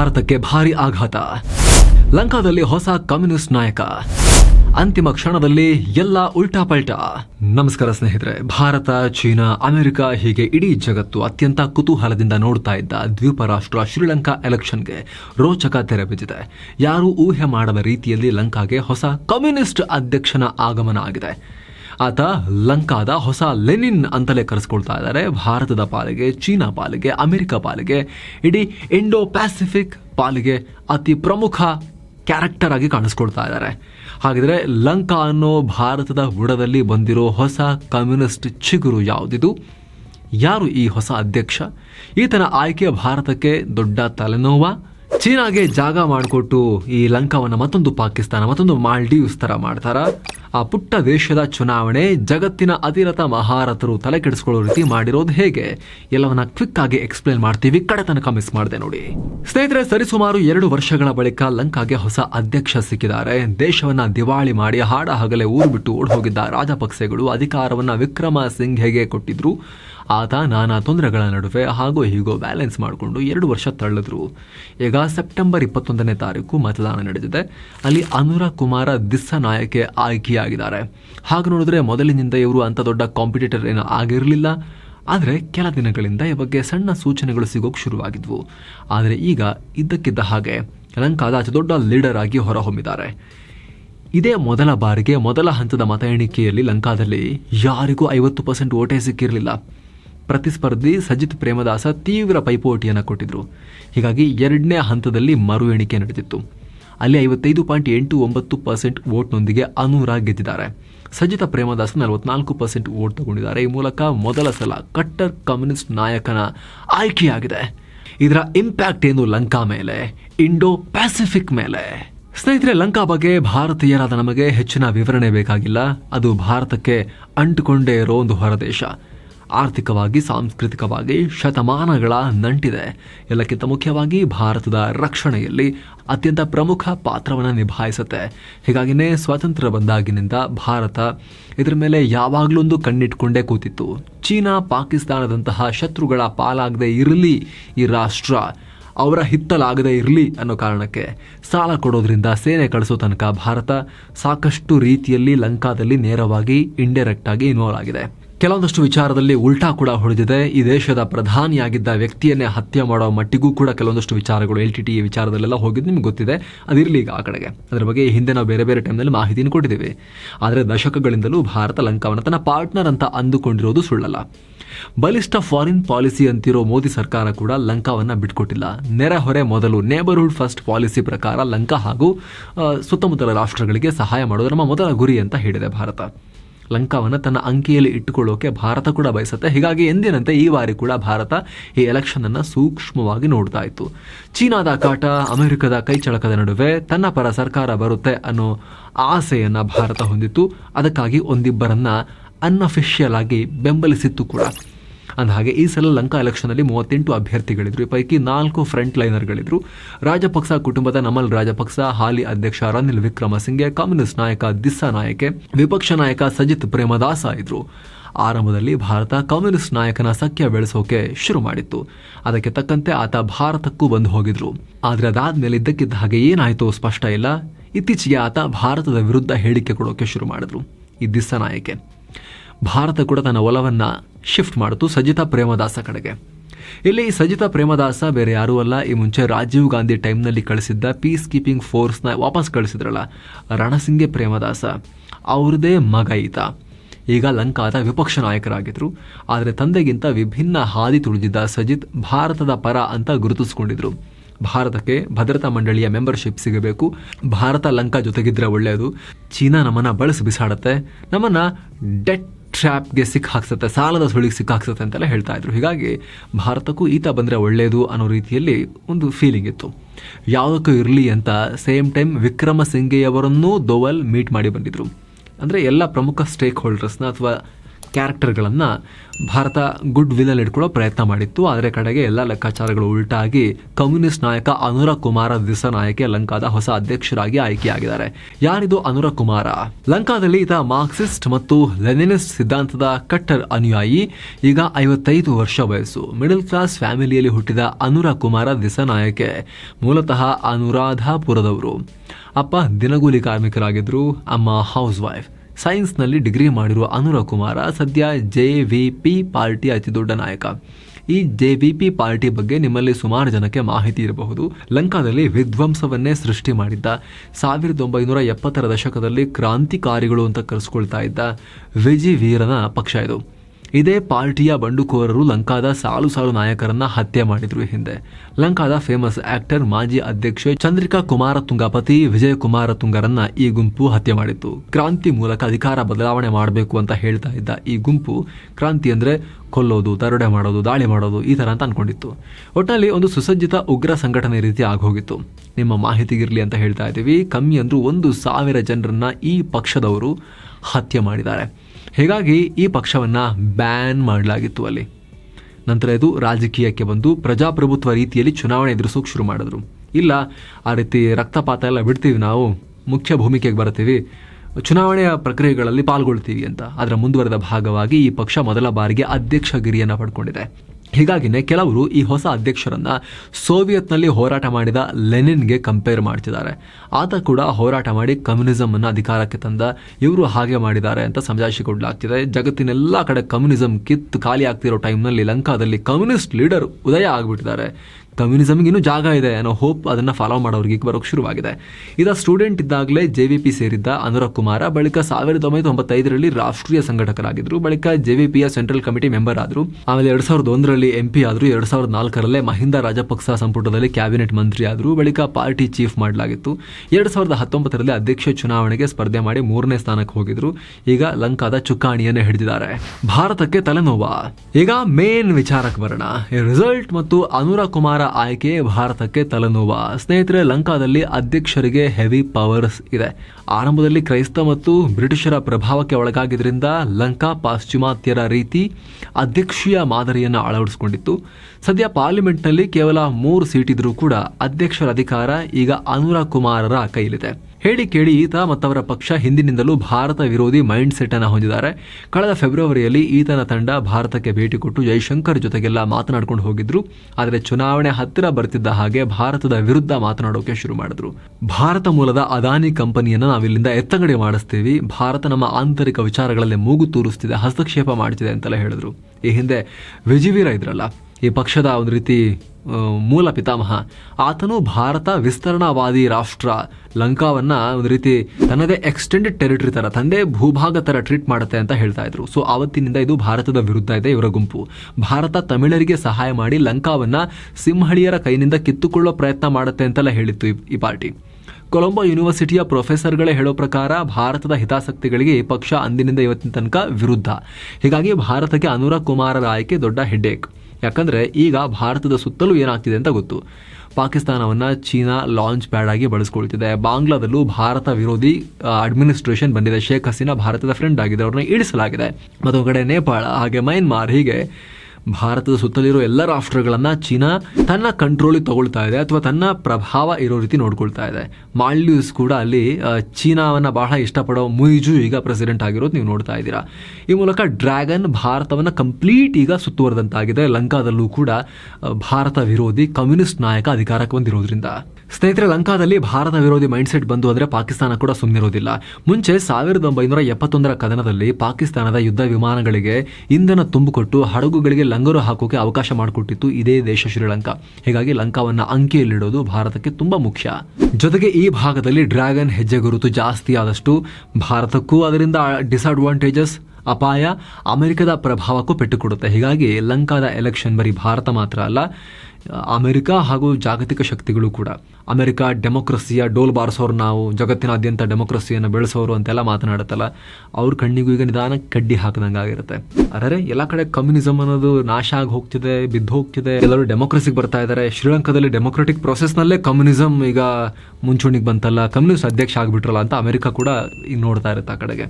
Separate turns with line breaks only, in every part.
ಭಾರತಕ್ಕೆ ಭಾರಿ ಆಘಾತ. ಲಂಕಾದಲ್ಲಿ ಹೊಸ ಕಮ್ಯುನಿಸ್ಟ್ ನಾಯಕ. ಅಂತಿಮ ಕ್ಷಣದಲ್ಲಿ ಎಲ್ಲ ಉಲ್ಟಾ ಪಲ್ಟಾ. ನಮಸ್ಕಾರ ಸ್ನೇಹಿತರೆ, ಭಾರತ, ಚೀನಾ, ಅಮೆರಿಕ ಹೀಗೆ ಇಡೀ ಜಗತ್ತು ಅತ್ಯಂತ ಕುತೂಹಲದಿಂದ ನೋಡ್ತಾ ಇದ್ದ ದ್ವೀಪ ರಾಷ್ಟ್ರ ಶ್ರೀಲಂಕಾ ಎಲೆಕ್ಷನ್ಗೆ ರೋಚಕ ತೆರೆ ಬಿದ್ದಿದೆ. ಯಾರೂ ಊಹೆ ಮಾಡದ ರೀತಿಯಲ್ಲಿ ಲಂಕಾಗೆ ಹೊಸ ಕಮ್ಯುನಿಸ್ಟ್ ಅಧ್ಯಕ್ಷನ ಆಗಮನ ಆಗಿದೆ. ಆತ ಲಂಕಾದ ಹೊಸ ಲೆನಿನ್ ಅಂತಲೇ ಕರೆಸ್ಕೊಳ್ತಾ ಇದ್ದಾರೆ. ಭಾರತದ ಪಾಲಿಗೆ, ಚೀನಾ ಪಾಲಿಗೆ, ಅಮೆರಿಕ ಪಾಲಿಗೆ, ಇಡೀ ಇಂಡೋ ಪ್ಯಾಸಿಫಿಕ್ ಪಾಲಿಗೆ ಅತಿ ಪ್ರಮುಖ ಕ್ಯಾರೆಕ್ಟರ್ ಆಗಿ ಕಾಣಿಸ್ಕೊಳ್ತಾ ಇದ್ದಾರೆ. ಹಾಗಿದ್ರೆ ಲಂಕಾ ಅನ್ನೋ ಭಾರತದ ಬುಡದಲ್ಲಿ ಬಂದಿರೋ ಹೊಸ ಕಮ್ಯುನಿಸ್ಟ್ ಚಿಗುರು ಯಾವುದಿದು? ಯಾರು ಈ ಹೊಸ ಅಧ್ಯಕ್ಷ? ಈತನ ಆಯ್ಕೆ ಭಾರತಕ್ಕೆ ದೊಡ್ಡ ತಲೆನೋವ? ಚೀನಾಗೆ ಜಾಗ ಮಾಡಿಕೊಟ್ಟು ಈ ಲಂಕಾವನ್ನು ಮತ್ತೊಂದು ಪಾಕಿಸ್ತಾನ, ಮತ್ತೊಂದು ಮಾಲ್ಡೀವ್ಸ್ ತರ ಮಾಡ್ತಾರ. ಆ ಪುಟ್ಟ ದೇಶದ ಚುನಾವಣೆ ಜಗತ್ತಿನ ಅತಿರತ ಮಹಾರಥರು ತಲೆ ಕೆಡಿಸ್ಕೊಳ್ಳೋ ರೀತಿ ಮಾಡಿರೋದು ಹೇಗೆ? ಎಲ್ಲವನ್ನ ಕ್ವಿಕ್ ಆಗಿ ಎಕ್ಸ್ಪ್ಲೇನ್ ಮಾಡ್ತೀವಿ. ಕಡೆ ತನಕ ಮಿಸ್ ಮಾಡಿದೆ ನೋಡಿ. ಸ್ನೇಹಿತರೆ, ಸರಿಸುಮಾರು ಎರಡು ವರ್ಷಗಳ ಬಳಿಕ ಲಂಕಾಗೆ ಹೊಸ ಅಧ್ಯಕ್ಷ ಸಿಕ್ಕಿದ್ದಾರೆ. ದೇಶವನ್ನ ದಿವಾಳಿ ಮಾಡಿ ಹಾಡ ಹಗಲೆ ಊರು ಬಿಟ್ಟು ಓಡ್ ಹೋಗಿದ್ದ ರಾಜಪಕ್ಸೆಗಳು ಅಧಿಕಾರವನ್ನ ವಿಕ್ರಮ ಸಿಂಘೆಗೆ ಕೊಟ್ಟಿದ್ರು. ಆತ ನಾನಾ ತೊಂದರೆಗಳ ನಡುವೆ ಹಾಗೂ ಹೀಗೋ ಬ್ಯಾಲೆನ್ಸ್ ಮಾಡಿಕೊಂಡು ಎರಡು ವರ್ಷ ತಳ್ಳಿದ್ರು. ಈಗ ಸೆಪ್ಟೆಂಬರ್ ಇಪ್ಪತ್ತೊಂದನೇ ತಾರೀಕು ಮತದಾನ ನಡೆದಿದೆ. ಅಲ್ಲಿ ಅನುರಾಗ್ ಕುಮಾರ ದಿಸ್ಸ ನಾಯಕೆ ಆಯ್ಕೆಯಾಗಿದ್ದಾರೆ. ಹಾಗೆ ನೋಡಿದ್ರೆ ಮೊದಲಿನಿಂದ ಇವರು ಅಂತ ದೊಡ್ಡ ಕಾಂಪಿಟೇಟರ್ ಏನೂ ಆಗಿರಲಿಲ್ಲ. ಆದರೆ ಕೆಲ ದಿನಗಳಿಂದ ಈ ಬಗ್ಗೆ ಸಣ್ಣ ಸೂಚನೆಗಳು ಸಿಗೋಕೆ ಶುರುವಾಗಿದ್ವು. ಆದರೆ ಈಗ ಇದ್ದಕ್ಕಿದ್ದ ಹಾಗೆ ಲಂಕಾದ ಅತಿ ದೊಡ್ಡ ಲೀಡರ್ ಆಗಿ ಹೊರಹೊಮ್ಮಿದ್ದಾರೆ. ಇದೇ ಮೊದಲ ಬಾರಿಗೆ ಮೊದಲ ಹಂತದ ಮತ ಎಣಿಕೆಯಲ್ಲಿ ಲಂಕಾದಲ್ಲಿ ಯಾರಿಗೂ ಐವತ್ತು ಪರ್ಸೆಂಟ್ ಓಟೇ ಸಿಕ್ಕಿರಲಿಲ್ಲ. ಪ್ರತಿಸ್ಪರ್ಧಿ ಸಜಿತ್ ಪ್ರೇಮದಾಸ ತೀವ್ರ ಪೈಪೋಟಿಯನ್ನು ಕೊಟ್ಟಿದ್ರು. ಹೀಗಾಗಿ ಎರಡನೇ ಹಂತದಲ್ಲಿ ಮರು ಎಣಿಕೆ ನಡೆದಿತ್ತು. ಅಲ್ಲಿ ಐವತ್ತೈದು ಪಾಯಿಂಟ್ ಎಂಟು ಒಂಬತ್ತು ಪರ್ಸೆಂಟ್ ವೋಟ್ನೊಂದಿಗೆ ಅನುರಾಗ್ ಗೆದ್ದಿದ್ದಾರೆ. ಸಜಿತ ಪ್ರೇಮದಾಸ ನಲವತ್ನಾಲ್ಕು ಪರ್ಸೆಂಟ್ ವೋಟ್ ತಗೊಂಡಿದ್ದಾರೆ. ಈ ಮೂಲಕ ಮೊದಲ ಸಲ ಕಟ್ಟರ್ ಕಮ್ಯುನಿಸ್ಟ್ ನಾಯಕನ ಆಯ್ಕೆಯಾಗಿದೆ. ಇದರ ಇಂಪ್ಯಾಕ್ಟ್ ಏನು ಲಂಕಾ ಮೇಲೆ? ಇಂಡೋ ಪ್ಯಾಸಿಫಿಕ್ ಮೇಲೆ? ಸ್ನೇಹಿತರೆ, ಲಂಕಾ ಬಗ್ಗೆ ಭಾರತೀಯರಾದ ನಮಗೆ ಹೆಚ್ಚಿನ ವಿವರಣೆ ಬೇಕಾಗಿಲ್ಲ. ಅದು ಭಾರತಕ್ಕೆ ಅಂಟುಕೊಂಡೇ ಇರೋ ಒಂದು ಹೊರದೇಶ. ಆರ್ಥಿಕವಾಗಿ, ಸಾಂಸ್ಕೃತಿಕವಾಗಿ ಶತಮಾನಗಳ ನಂಟಿದೆ. ಎಲ್ಲಕ್ಕಿಂತ ಮುಖ್ಯವಾಗಿ ಭಾರತದ ರಕ್ಷಣೆಯಲ್ಲಿ ಅತ್ಯಂತ ಪ್ರಮುಖ ಪಾತ್ರವನ್ನು ನಿಭಾಯಿಸುತ್ತೆ. ಹೀಗಾಗಿನೇ ಸ್ವಾತಂತ್ರ್ಯ ಬಂದಾಗಿನಿಂದ ಭಾರತ ಇದರ ಮೇಲೆ ಯಾವಾಗಲೂ ಒಂದು ಕಣ್ಣಿಟ್ಕೊಂಡೇ ಕೂತಿತ್ತು. ಚೀನಾ, ಪಾಕಿಸ್ತಾನದಂತಹ ಶತ್ರುಗಳ ಪಾಲಾಗದೆ ಇರಲಿ ಈ ರಾಷ್ಟ್ರ, ಅವರ ಹಿತ್ತಲಾಗದೇ ಇರಲಿ ಅನ್ನೋ ಕಾರಣಕ್ಕೆ ಸಾಲ ಕೊಡೋದ್ರಿಂದ ಸೇನೆ ಕಳಿಸೋ ತನಕ ಭಾರತ ಸಾಕಷ್ಟು ರೀತಿಯಲ್ಲಿ ಲಂಕಾದಲ್ಲಿ ನೇರವಾಗಿ ಇಂಡೈರೆಕ್ಟಾಗಿ ಇನ್ವಾಲ್ವ್ ಆಗಿದೆ. ಕೆಲವೊಂದಷ್ಟು ವಿಚಾರದಲ್ಲಿ ಉಲ್ಟಾ ಕೂಡ ಹೊಡೆದಿದೆ. ಈ ದೇಶದ ಪ್ರಧಾನಿಯಾಗಿದ್ದ ವ್ಯಕ್ತಿಯನ್ನೇ ಹತ್ಯೆ ಮಾಡೋ ಮಟ್ಟಿಗೂ ಕೂಡ ಕೆಲವೊಂದಷ್ಟು ವಿಚಾರಗಳು ಎಲ್ ಟಿ ಟಿ ವಿಚಾರದಲ್ಲೆಲ್ಲ ಹೋಗಿದ್ದು ನಿಮ್ಗೆ ಗೊತ್ತಿದೆ. ಅದಿರಲಿ ಈಗ ಆ ಕಡೆಗೆ. ಅದರ ಬಗ್ಗೆ ಹಿಂದೆ ನಾವು ಬೇರೆ ಬೇರೆ ಟೈಮ್ನಲ್ಲಿ ಮಾಹಿತಿನ ಕೊಟ್ಟಿದ್ದೀವಿ. ಆದರೆ ದಶಕಗಳಿಂದಲೂ ಭಾರತ ಲಂಕಾವನ್ನು ತನ್ನ ಪಾರ್ಟ್ನರ್ ಅಂತ ಅಂದುಕೊಂಡಿರೋದು ಸುಳ್ಳಲ್ಲ. ಬಲಿಷ್ಠ ಫಾರಿನ್ ಪಾಲಿಸಿ ಅಂತಿರೋ ಮೋದಿ ಸರ್ಕಾರ ಕೂಡ ಲಂಕಾವನ್ನು ಬಿಟ್ಕೊಟ್ಟಿಲ್ಲ. ನೆರೆಹೊರೆ ಮೊದಲು ನೇಬರ್ಹುಡ್ ಫಸ್ಟ್ ಪಾಲಿಸಿ ಪ್ರಕಾರ ಲಂಕಾ ಹಾಗೂ ಸುತ್ತಮುತ್ತಲ ರಾಷ್ಟ್ರಗಳಿಗೆ ಸಹಾಯ ಮಾಡೋದು ನಮ್ಮ ಮೊದಲ ಗುರಿ ಅಂತ ಹೇಳಿದೆ ಭಾರತ. ಲಂಕಾವನ್ನು ತನ್ನ ಅಂಕಿಯಲ್ಲಿ ಇಟ್ಟುಕೊಳ್ಳೋಕೆ ಭಾರತ ಕೂಡ ಬಯಸುತ್ತೆ. ಹೀಗಾಗಿ ಎಂದಿನಂತೆ ಈ ಬಾರಿ ಕೂಡ ಭಾರತ ಈ ಎಲೆಕ್ಷನ್ ಅನ್ನು ಸೂಕ್ಷ್ಮವಾಗಿ ನೋಡ್ತಾ ಇತ್ತು. ಚೀನಾದ ಕಾಟ, ಅಮೆರಿಕದ ಕೈಚಳಕದ ನಡುವೆ ತನ್ನ ಪರ ಸರ್ಕಾರ ಬರುತ್ತೆ ಅನ್ನೋ ಆಸೆಯನ್ನು ಭಾರತ ಹೊಂದಿತ್ತು. ಅದಕ್ಕಾಗಿ ಒಂದಿಬ್ಬರನ್ನ ಅನ್ಅಫಿಷಿಯಲ್ ಆಗಿ ಬೆಂಬಲಿಸಿತ್ತು ಕೂಡ. ಅಂದಹಾಗೆ ಈ ಸಲ ಲಂಕಾ ಎಲೆಕ್ಷನ್ನಲ್ಲಿ ಮೂವತ್ತೆಂಟು ಅಭ್ಯರ್ಥಿಗಳಿದ್ರು. ಈ ಪೈಕಿ ನಾಲ್ಕು ಫ್ರಂಟ್ ಲೈನರ್ಗಳಿದ್ರು ರಾಜಪಕ್ಸ ಕುಟುಂಬದ ನಮಲ್ ರಾಜಪಕ್ಸ, ಹಾಲಿ ಅಧ್ಯಕ್ಷ ರನಿಲ್ ವಿಕ್ರಮಸಿಂಗೆ ಕಮ್ಯುನಿಸ್ಟ್ ನಾಯಕ ದಿಸ್ಸಾ ನಾಯಕೆ, ವಿಪಕ್ಷ ನಾಯಕ ಸಜಿತ್ ಪ್ರೇಮದಾಸ ಇದ್ರು. ಆರಂಭದಲ್ಲಿ ಭಾರತ ಕಮ್ಯುನಿಸ್ಟ್ ನಾಯಕನ ಸಖ್ಯ ಬೆಳೆಸೋಕೆ ಶುರು ಮಾಡಿತ್ತು. ಅದಕ್ಕೆ ತಕ್ಕಂತೆ ಆತ ಭಾರತಕ್ಕೂ ಬಂದು ಹೋಗಿದ್ರು. ಆದ್ರೆ ಅದಾದ್ಮೇಲೆ ಇದ್ದಕ್ಕಿದ್ದ ಹಾಗೆ ಏನಾಯಿತು ಸ್ಪಷ್ಟ ಇಲ್ಲ. ಇತ್ತೀಚೆಗೆ ಆತ ಭಾರತದ ವಿರುದ್ಧ ಹೇಳಿಕೆ ಕೊಡೋಕೆ ಶುರು ಮಾಡಿದ್ರು. ಈ ದಿಸ್ಸಾ ನಾಯಕೆ. ಭಾರತ ಕೂಡ ತನ್ನ ಒಲವನ್ನು ಶಿಫ್ಟ್ ಮಾಡಿತು ಸಜಿತಾ ಪ್ರೇಮದಾಸ ಕಡೆಗೆ. ಇಲ್ಲಿ ಸಜಿತಾ ಪ್ರೇಮದಾಸ ಬೇರೆ ಯಾರೂ ಅಲ್ಲ, ಈ ಮುಂಚೆ ರಾಜೀವ್ ಗಾಂಧಿ ಟೈಮ್ನಲ್ಲಿ ಕಳಿಸಿದ್ದ ಪೀಸ್ ಕೀಪಿಂಗ್ ಫೋರ್ಸ್ನ ವಾಪಸ್ ಕಳಿಸಿದ್ರಲ್ಲ, ರಣಸಿಂಗೆ ಪ್ರೇಮದಾಸ. ಅವ್ರದೇ ಮಗ ಈತ. ಈಗ ಲಂಕಾದ ವಿಪಕ್ಷ ನಾಯಕರಾಗಿದ್ರು, ಆದರೆ ತಂದೆಗಿಂತ ವಿಭಿನ್ನ ಹಾದಿ ತುಳಿದಿದ್ದ ಸಜಿತ್ ಭಾರತದ ಪರ ಅಂತ ಗುರುತಿಸಿಕೊಂಡಿದ್ರು. ಭಾರತಕ್ಕೆ ಭದ್ರತಾ ಮಂಡಳಿಯ ಮೆಂಬರ್ಶಿಪ್ ಸಿಗಬೇಕು, ಭಾರತ ಲಂಕಾ ಜೊತೆಗಿದ್ರೆ ಒಳ್ಳೆಯದು ಚೀನಾ ನಮ್ಮನ್ನು ಬಳಸಿ ಬಿಸಾಡುತ್ತೆ, ನಮ್ಮನ್ನು ಡೆಟ್ ಟ್ರ್ಯಾಪ್ಗೆ ಸಿಕ್ ಹಾಕ್ಸತ್ತೆ ಸಾಲದ ಸುಳಿಗೆ ಸಿಕ್ ಹಾಕ್ಸುತ್ತೆ ಅಂತೆಲ್ಲ ಹೇಳ್ತಾ ಇದ್ರು. ಹೀಗಾಗಿ ಭಾರತಕ್ಕೂ ಈತ ಬಂದರೆ ಒಳ್ಳೆಯದು ಅನ್ನೋ ರೀತಿಯಲ್ಲಿ ಒಂದು ಫೀಲಿಂಗ್ ಇತ್ತು. ಯಾವುದಕ್ಕೂ ಇರಲಿ ಅಂತ ಸೇಮ್ ಟೈಮ್ ವಿಕ್ರಮ ಸಿಂಘೆಯವರನ್ನೂ ದೋವಲ್ ಮೀಟ್ ಮಾಡಿ ಬಂದಿದ್ರು. ಅಂದರೆ ಎಲ್ಲ ಪ್ರಮುಖ ಸ್ಟೇಕ್ ಹೋಲ್ಡರ್ಸ್ನ ಅಥವಾ ಕ್ಯಾರೆಕ್ಟರ್ಗಳನ್ನು ಭಾರತ ಗುಡ್ ವಿಲ್ ಇಟ್ಕೊಳ್ಳೋ ಪ್ರಯತ್ನ ಮಾಡಿತ್ತು. ಆದರೆ ಕಡೆಗೆ ಎಲ್ಲ ಲೆಕ್ಕಾಚಾರಗಳು ಉಲ್ಟಾಗಿ ಕಮ್ಯುನಿಸ್ಟ್ ನಾಯಕ ಅನುರ ಕುಮಾರ ದಿಸನಾಯಕೆ ಲಂಕಾದ ಹೊಸ ಅಧ್ಯಕ್ಷರಾಗಿ ಆಯ್ಕೆಯಾಗಿದ್ದಾರೆ. ಯಾರಿದು ಅನುರ ಕುಮಾರ? ಲಂಕಾದಲ್ಲಿ ಈತ ಮಾರ್ಕ್ಸಿಸ್ಟ್ ಮತ್ತು ಲೆನಿನಿಸ್ಟ್ ಸಿದ್ಧಾಂತದ ಕಟ್ಟರ್ ಅನುಯಾಯಿ. ಈಗ ಐವತ್ತೈದು ವರ್ಷ ವಯಸ್ಸು. ಮಿಡಲ್ ಕ್ಲಾಸ್ ಫ್ಯಾಮಿಲಿಯಲ್ಲಿ ಹುಟ್ಟಿದ ಅನುರ ಕುಮಾರ ದಿಸನಾಯಕೆ ಮೂಲತಃ ಅನುರಾಧಾಪುರದವರು. ಅಪ್ಪ ದಿನಗೂಲಿ ಕಾರ್ಮಿಕರಾಗಿದ್ದರು ಅಮ್ಮ ಹೌಸ್ ವೈಫ್. ಸೈನ್ಸ್ನಲ್ಲಿ ಡಿಗ್ರಿ ಮಾಡಿರುವ ಅನುರ ಕುಮಾರ ಸದ್ಯ ಜೆ ವಿ ಪಿ ಪಾರ್ಟಿ ಅತಿ ದೊಡ್ಡ ನಾಯಕ. ಈ ಜೆ ವಿ ಪಿ ಪಾರ್ಟಿ ಬಗ್ಗೆ ನಿಮ್ಮಲ್ಲಿ ಸುಮಾರು ಜನಕ್ಕೆ ಮಾಹಿತಿ ಇರಬಹುದು. ಲಂಕಾದಲ್ಲಿ ವಿಧ್ವಂಸವನ್ನೇ ಸೃಷ್ಟಿ ಮಾಡಿದ್ದ. ಸಾವಿರದ ಒಂಬೈನೂರ ಎಪ್ಪತ್ತರ ದಶಕದಲ್ಲಿ ಕ್ರಾಂತಿಕಾರಿಗಳು ಅಂತ ಕರೆಸ್ಕೊಳ್ತಾ ಇದ್ದ ವಿಜಿ ವೀರನ ಪಕ್ಷ ಇದು. ಇದೇ ಪಾರ್ಟಿಯ ಬಂಡುಕೋರರು ಲಂಕಾದ ಸಾಲು ಸಾಲು ನಾಯಕರನ್ನ ಹತ್ಯೆ ಮಾಡಿದ್ರು ಹಿಂದೆ. ಲಂಕಾದ ಫೇಮಸ್ ಆಕ್ಟರ್ ಮಾಜಿ ಅಧ್ಯಕ್ಷೆ ಚಂದ್ರಿಕಾ ಕುಮಾರ ತುಂಗಾಪತಿ, ವಿಜಯ ಕುಮಾರ ತುಂಗರನ್ನ ಈ ಗುಂಪು ಹತ್ಯೆ ಮಾಡಿತ್ತು. ಕ್ರಾಂತಿ ಮೂಲಕ ಅಧಿಕಾರ ಬದಲಾವಣೆ ಮಾಡಬೇಕು ಅಂತ ಹೇಳ್ತಾ ಇದ್ದ ಈ ಗುಂಪು, ಕ್ರಾಂತಿ ಅಂದ್ರೆ ಕೊಲ್ಲೋದು ದರೋಡೆ ಮಾಡೋದು, ದಾಳಿ ಮಾಡೋದು ಈ ತರ ಅಂತ ಅನ್ಕೊಂಡಿತ್ತು. ಒಟ್ಟಿನಲ್ಲಿ ಒಂದು ಸುಸಜ್ಜಿತ ಉಗ್ರ ಸಂಘಟನೆ ರೀತಿ ಆಗೋಗಿತ್ತು. ನಿಮ್ಮ ಮಾಹಿತಿಗಿರಲಿ ಅಂತ ಹೇಳ್ತಾ ಇದ್ದೀವಿ. ಕಮ್ಮಿ ಅಂದ್ರೂ ಒಂದು ಸಾವಿರ ಜನರನ್ನ ಈ ಪಕ್ಷದವರು ಹತ್ಯೆ ಮಾಡಿದ್ದಾರೆ. ಹೀಗಾಗಿ ಈ ಪಕ್ಷವನ್ನು ಬ್ಯಾನ್ ಮಾಡಲಾಗಿತ್ತು ಅಲ್ಲಿ. ನಂತರ ಇದು ರಾಜಕೀಯಕ್ಕೆ ಬಂದು ಪ್ರಜಾಪ್ರಭುತ್ವ ರೀತಿಯಲ್ಲಿ ಚುನಾವಣೆ ಎದುರಿಸೋಕೆ ಶುರು ಮಾಡಿದ್ರು. ಇಲ್ಲ, ಆ ರೀತಿ ರಕ್ತಪಾತ ಎಲ್ಲ ಬಿಡ್ತೀವಿ ನಾವು, ಮುಖ್ಯ ಭೂಮಿಕೆಗೆ ಬರ್ತೀವಿ, ಚುನಾವಣೆಯ ಪ್ರಕ್ರಿಯೆಗಳಲ್ಲಿ ಪಾಲ್ಗೊಳ್ತೀವಿ ಅಂತ. ಅದರ ಮುಂದುವರೆದ ಭಾಗವಾಗಿ ಈ ಪಕ್ಷ ಮೊದಲ ಬಾರಿಗೆ ಅಧ್ಯಕ್ಷಗಿರಿಯನ್ನು ಪಡ್ಕೊಂಡಿದೆ. ಹೀಗಾಗಿನೇ ಕೆಲವರು ಈ ಹೊಸ ಅಧ್ಯಕ್ಷರನ್ನ ಸೋವಿಯತ್ನಲ್ಲಿ ಹೋರಾಟ ಮಾಡಿದ ಲೆನಿನ್ಗೆ ಕಂಪೇರ್ ಮಾಡ್ತಿದ್ದಾರೆ. ಆತ ಕೂಡ ಹೋರಾಟ ಮಾಡಿ ಕಮ್ಯುನಿಸಮ್ ಅನ್ನ ಅಧಿಕಾರಕ್ಕೆ ತಂದ, ಇವರು ಹಾಗೆ ಮಾಡಿದ್ದಾರೆ ಅಂತ ಸಮಜಾಯಿಸಿಕೊಡ್ಲಾಗ್ತಿದೆ ಜಗತ್ತಿನೆಲ್ಲ ಕಡೆ ಕಮ್ಯುನಿಸಮ್ ಕಿತ್ತು ಖಾಲಿ ಆಗ್ತಿರೋ ಟೈಮ್ನಲ್ಲಿ ಲಂಕಾದಲ್ಲಿ ಕಮ್ಯುನಿಸ್ಟ್ ಲೀಡರ್ ಉದಯ ಆಗ್ಬಿಟ್ಟಿದ್ದಾರೆ. ಕಮ್ಯುನಿಸಮ್ಗೆ ಇನ್ನೂ ಜಾಗ ಇದೆ ಅನ್ನೋ ಹೋಪ್ ಅದನ್ನು ಫಾಲೋ ಮಾಡೋರಿಗೆ ಬರೋಕ್ಕೆ ಶುರುವಾಗಿದೆ. ಇದ ಸ್ಟೂಡೆಂಟ್ ಇದ್ದಾಗಲೇ ಜೆ ವಿ ಪಿ ಸೇರಿದ್ದ ಅನುರಾಗ್ ಕುಮಾರ, ಬಳಿಕ ಸಾವಿರದ ಒಂಬೈನೂರ ತೊಂಬತ್ತೈದರಲ್ಲಿ ರಾಷ್ಟ್ರೀಯ ಸಂಘಟಕರಾಗಿದ್ದರು ಬಳಿಕ ಜೆ ವಿ ಪಿಯ ಸೆಂಟ್ರಲ್ ಕಮಿಟಿ ಮೆಂಬರ್ ಆದರು, ಆಮೇಲೆ ಎರಡು ಸಾವಿರದ ಒಂದರಲ್ಲಿ ಎಂ ಪಿ ಆದರು, ಎರಡ್ ಸಾವಿರದ ನಾಲ್ಕರಲ್ಲೇ ಮಹಿಂದ ರಾಜಪಕ್ಸ ಸಂಪುಟದಲ್ಲಿ ಕ್ಯಾಬಿನೆಟ್ ಮಂತ್ರಿ ಆದರು, ಬಳಿಕ ಪಾರ್ಟಿ ಚೀಫ್ ಮಾಡಲಾಗಿತ್ತು. ಎರಡು ಸಾವಿರದ ಹತ್ತೊಂಬತ್ತರಲ್ಲಿ ಅಧ್ಯಕ್ಷ ಚುನಾವಣೆಗೆ ಸ್ಪರ್ಧೆ ಮಾಡಿ ಮೂರನೇ ಸ್ಥಾನಕ್ಕೆ ಹೋಗಿದ್ರು. ಈಗ ಲಂಕಾದ ಚುಕ್ಕಾಣಿಯನ್ನು ಹಿಡಿದಿದ್ದಾರೆ. ಭಾರತಕ್ಕೆ ತಲೆನೋವ. ಈಗ ಮೇನ್ ವಿಚಾರಕ್ಕೆ ಬರೋಣ. ರಿಸಲ್ಟ್ ಮತ್ತು ಅನುರಾಗ್ ಕುಮಾರ ಆಯ್ಕೆ ಭಾರತಕ್ಕೆ ತಲೆನೋವ. ಸ್ನೇಹಿತರೆ, ಲಂಕಾದಲ್ಲಿ ಅಧ್ಯಕ್ಷರಿಗೆ ಹೆವಿ ಪವರ್ಸ್ ಇದೆ. ಆರಂಭದಲ್ಲಿ ಕ್ರೈಸ್ತ ಮತ್ತು ಬ್ರಿಟಿಷರ ಪ್ರಭಾವಕ್ಕೆ ಒಳಗಾಗಿದ್ದರಿಂದ ಲಂಕಾ ಪಾಶ್ಚಿಮಾತ್ಯರ ರೀತಿ ಅಧ್ಯಕ್ಷೀಯ ಮಾದರಿಯನ್ನು ಅಳವಡಿಸಿಕೊಂಡಿತ್ತು. ಸದ್ಯ ಪಾರ್ಲಿಮೆಂಟ್ನಲ್ಲಿ ಕೇವಲ ಮೂರು ಸೀಟ್ ಇದ್ರೂ ಕೂಡ ಅಧ್ಯಕ್ಷರ ಅಧಿಕಾರ ಈಗ ಅನುರಾಗ್ ಕುಮಾರರ ಕೈಲಿದೆ ಹೇಳಿ ಕೇಳಿ ಈತ ಮತ್ತವರ ಪಕ್ಷ ಹಿಂದಿನಿಂದಲೂ ಭಾರತ ವಿರೋಧಿ ಮೈಂಡ್ ಸೆಟ್ ಅನ್ನು ಹೊಂದಿದ್ದಾರೆ. ಕಳೆದ ಫೆಬ್ರವರಿಯಲ್ಲಿ ಈತನ ತಂಡ ಭಾರತಕ್ಕೆ ಭೇಟಿ ಕೊಟ್ಟು ಜೈಶಂಕರ್ ಜೊತೆಗೆಲ್ಲ ಮಾತನಾಡ್ಕೊಂಡು ಹೋಗಿದ್ರು. ಆದರೆ ಚುನಾವಣೆ ಹತ್ತಿರ ಬರ್ತಿದ್ದ ಹಾಗೆ ಭಾರತದ ವಿರುದ್ಧ ಮಾತನಾಡೋಕೆ ಶುರು ಮಾಡಿದ್ರು. ಭಾರತ ಮೂಲದ ಅದಾನಿ ಕಂಪನಿಯನ್ನು ನಾವಿಲ್ಲಿಂದ ಎತ್ತಂಗಡಿ ಮಾಡಿಸ್ತೀವಿ. ಭಾರತ ನಮ್ಮ ಆಂತರಿಕ ವಿಚಾರಗಳಲ್ಲಿ ಮೂಗು ತೂರಿಸ್ತಿದೆ, ಹಸ್ತಕ್ಷೇಪ ಮಾಡ್ತಿದೆ ಅಂತೆಲ್ಲ ಹೇಳಿದ್ರು. ಈ ಹಿಂದೆ ವಿಜಿವೀರ ಇದ್ರಲ್ಲ. ಈ ಪಕ್ಷದ ಒಂದು ರೀತಿ ಮೂಲ ಪಿತಾಮಹ. ಆತನು ಭಾರತ ವಿಸ್ತರಣಾವಾದಿ ರಾಷ್ಟ್ರ. ಲಂಕಾವನ್ನ ಒಂದು ರೀತಿ ತನ್ನದೇ ಎಕ್ಸ್ಟೆಂಡೆಡ್ ಟೆರಿಟರಿ ತರ, ತಂದೆ ಭೂಭಾಗ ತರ ಟ್ರೀಟ್ ಮಾಡುತ್ತೆ ಅಂತ ಹೇಳ್ತಾ ಇದ್ರು. ಸೊ ಆವತ್ತಿನಿಂದ ಇದು ಭಾರತದ ವಿರುದ್ಧ ಇದೆ ಇವರ ಗುಂಪು. ಭಾರತ ತಮಿಳರಿಗೆ ಸಹಾಯ ಮಾಡಿ ಲಂಕಾವನ್ನ ಸಿಂಹಳಿಯರ ಕೈನಿಂದ ಕಿತ್ತುಕೊಳ್ಳೋ ಪ್ರಯತ್ನ ಮಾಡುತ್ತೆ ಅಂತೆಲ್ಲ ಹೇಳಿತ್ತು ಈ ಪಾರ್ಟಿ. ಕೊಲಂಬೋ ಯೂನಿವರ್ಸಿಟಿಯ ಪ್ರೊಫೆಸರ್ಗಳೇ ಹೇಳೋ ಪ್ರಕಾರ ಭಾರತದ ಹಿತಾಸಕ್ತಿಗಳಿಗೆ ಈ ಪಕ್ಷ ಅಂದಿನಿಂದ ಇವತ್ತಿನ ತನಕ ವಿರುದ್ಧ. ಹೀಗಾಗಿ ಭಾರತಕ್ಕೆ ಅನುರ ಕುಮಾರರ ಆಯ್ಕೆ ದೊಡ್ಡ ಹೆಡ್ಡೇಕ್ ಯಾಕಂದ್ರೆ ಈಗ ಭಾರತದ ಸುತ್ತಲೂ ಏನಾಗ್ತಿದೆ ಅಂತ ಗೊತ್ತು. ಪಾಕಿಸ್ತಾನವನ್ನು ಚೀನಾ ಲಾಂಚ್ ಪ್ಯಾಡ್ ಆಗಿ ಬಳಸ್ಕೊಳ್ತಿದೆ. ಬಾಂಗ್ಲಾದಲ್ಲೂ ಭಾರತ ವಿರೋಧಿ ಅಡ್ಮಿನಿಸ್ಟ್ರೇಷನ್ ಬಂದಿದೆ. ಶೇಖ್ ಹಸೀನಾ ಭಾರತದ ಫ್ರೆಂಡ್ ಆಗಿದೆ ಅವ್ರನ್ನ ಇಳಿಸಲಾಗಿದೆ. ಮತ್ತೊಂದು ಕಡೆ ನೇಪಾಳ, ಹಾಗೆ ಮಯನ್ಮಾರ್ ಹೀಗೆ ಭಾರತದ ಸುತ್ತಲಿರೋ ಎಲ್ಲ ರಾಷ್ಟ್ರಗಳನ್ನ ಚೀನಾ ತನ್ನ ಕಂಟ್ರೋಲಿಗೆ ತಗೊಳ್ತಾ ಇದೆ ಅಥವಾ ತನ್ನ ಪ್ರಭಾವ ಇರೋ ರೀತಿ ನೋಡ್ಕೊಳ್ತಾ ಇದೆ. ಮಾಲ್ಡೀವ್ಸ್ ಕೂಡ ಅಲ್ಲಿ ಚೀನಾವನ್ನ ಬಹಳ ಇಷ್ಟಪಡೋ ಮುಯಿಜು ಈಗ ಪ್ರೆಸಿಡೆಂಟ್ ಆಗಿರೋದು ನೀವು ನೋಡ್ತಾ ಇದ್ದೀರಾ. ಈ ಮೂಲಕ ಡ್ರ್ಯಾಗನ್ ಭಾರತವನ್ನ ಕಂಪ್ಲೀಟ್ ಈಗ ಸುತ್ತುವರೆದಂತಾಗಿದೆ. ಲಂಕಾದಲ್ಲೂ ಕೂಡ ಭಾರತ ವಿರೋಧಿ ಕಮ್ಯುನಿಸ್ಟ್ ನಾಯಕ ಅಧಿಕಾರಕ್ಕೆ ಬಂದಿರೋದ್ರಿಂದ. ಸ್ನೇಹಿತರೆ, ಲಂಕಾದಲ್ಲಿ ಭಾರತ ವಿರೋಧಿ ಮೈಂಡ್ಸೆಟ್ ಬಂದು ಅಂದರೆ ಪಾಕಿಸ್ತಾನ ಕೂಡ ಸುಮ್ಮನಿರೋದಿಲ್ಲ ಮುಂಚೆ ಸಾವಿರದ ಒಂಬೈನೂರ ಎಪ್ಪತ್ತೊಂದರ ಕದನದಲ್ಲಿ ಪಾಕಿಸ್ತಾನದ ಯುದ್ಧ ವಿಮಾನಗಳಿಗೆ ಇಂಧನ ತುಂಬಿಕೊಟ್ಟು ಹಡಗುಗಳಿಗೆ ಲಂಗರು ಹಾಕೋಕೆ ಅವಕಾಶ ಮಾಡಿಕೊಟ್ಟಿತ್ತು ಇದೇ ದೇಶ ಶ್ರೀಲಂಕಾ. ಹೀಗಾಗಿ ಲಂಕಾವನ್ನ ಅಂಕಿಯಲ್ಲಿಡೋದು ಭಾರತಕ್ಕೆ ತುಂಬಾ ಮುಖ್ಯ. ಜೊತೆಗೆ ಈ ಭಾಗದಲ್ಲಿ ಡ್ರ್ಯಾಗನ್ ಹೆಜ್ಜೆ ಗುರುತು ಜಾಸ್ತಿ ಆದಷ್ಟು ಭಾರತಕ್ಕೂ ಅದರಿಂದ ಡಿಸ್ಅಡ್ವಾಂಟೇಜಸ್ ಅಪಾಯ ಅಮೆರಿಕದ ಪ್ರಭಾವಕ್ಕೂ ಪೆಟ್ಟು ಕೊಡುತ್ತೆ ಹೀಗಾಗಿ ಲಂಕಾದ ಎಲೆಕ್ಷನ್ ಬರೀ ಭಾರತ ಮಾತ್ರ ಅಲ್ಲ, ಅಮೆರಿಕ ಹಾಗೂ ಜಾಗತಿಕ ಶಕ್ತಿಗಳು ಕೂಡ. ಅಮೆರಿಕ ಡೆಮೊಕ್ರಸಿಯ ಡೋಲ್ ಬಾರಿಸೋರು ನಾವು, ಜಗತ್ತಿನಾದ್ಯಂತ ಡೆಮೊಕ್ರಸಿಯನ್ನು ಬೆಳೆಸೋರು ಅಂತೆಲ್ಲ ಮಾತನಾಡುತ್ತಲ್ಲ, ಅವ್ರ ಕಣ್ಣಿಗೂ ಈಗ ನಿಧಾನ ಕಡ್ಡಿ ಹಾಕಿದಂಗೆ ಆಗಿರುತ್ತೆ. ಅರೆ ಎಲ್ಲ ಕಡೆ ಕಮ್ಯುನಿಸಮ್ ಅನ್ನೋದು ನಾಶ ಆಗಿ ಹೋಗ್ತಿದೆ, ಬಿದ್ದು ಹೋಗ್ತಿದೆ. ಎಲ್ಲರೂ ಡೆಮೋಕ್ರಸಿಗೆ ಬರ್ತಾ ಇದ್ದಾರೆ ಶ್ರೀಲಂಕಾದಲ್ಲಿ ಡೆಮೋಕ್ರೆಟಿಕ್ ಪ್ರೊಸೆಸ್ನಲ್ಲೇ ಕಮ್ಯುನಿಸಮ್ ಈಗ ಮುಂಚೂಣಿಗೆ ಬಂತಲ್ಲ, ಕಮ್ಯುನಿಸ್ಟ್ ಅಧ್ಯಕ್ಷ ಆಗಿಬಿಟ್ರಲ್ಲ ಅಂತ ಅಮೆರಿಕ ಕೂಡ ಈಗ ನೋಡ್ತಾ ಇರುತ್ತೆ ಆ ಕಡೆಗೆ.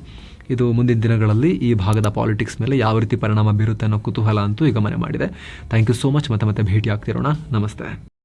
ಇದು ಮುಂದಿನ ದಿನಗಳಲ್ಲಿ ಈ ಭಾಗದ ಪಾಲಿಟಿಕ್ಸ್ ಮೇಲೆ ಯಾವ ರೀತಿ ಪರಿಣಾಮ ಬೀರುತ್ತೆ ಅನ್ನೋ ಕುತೂಹಲ ಅಂತೂ ಈಗ ಮನೆ ಮಾಡಿದೆ. ಥ್ಯಾಂಕ್ ಯು ಸೋ ಮಚ್ ಮತ್ತೆ ಮತ್ತೆ ಭೇಟಿ ಆಗ್ತಿರೋಣ ನಮಸ್ತೆ.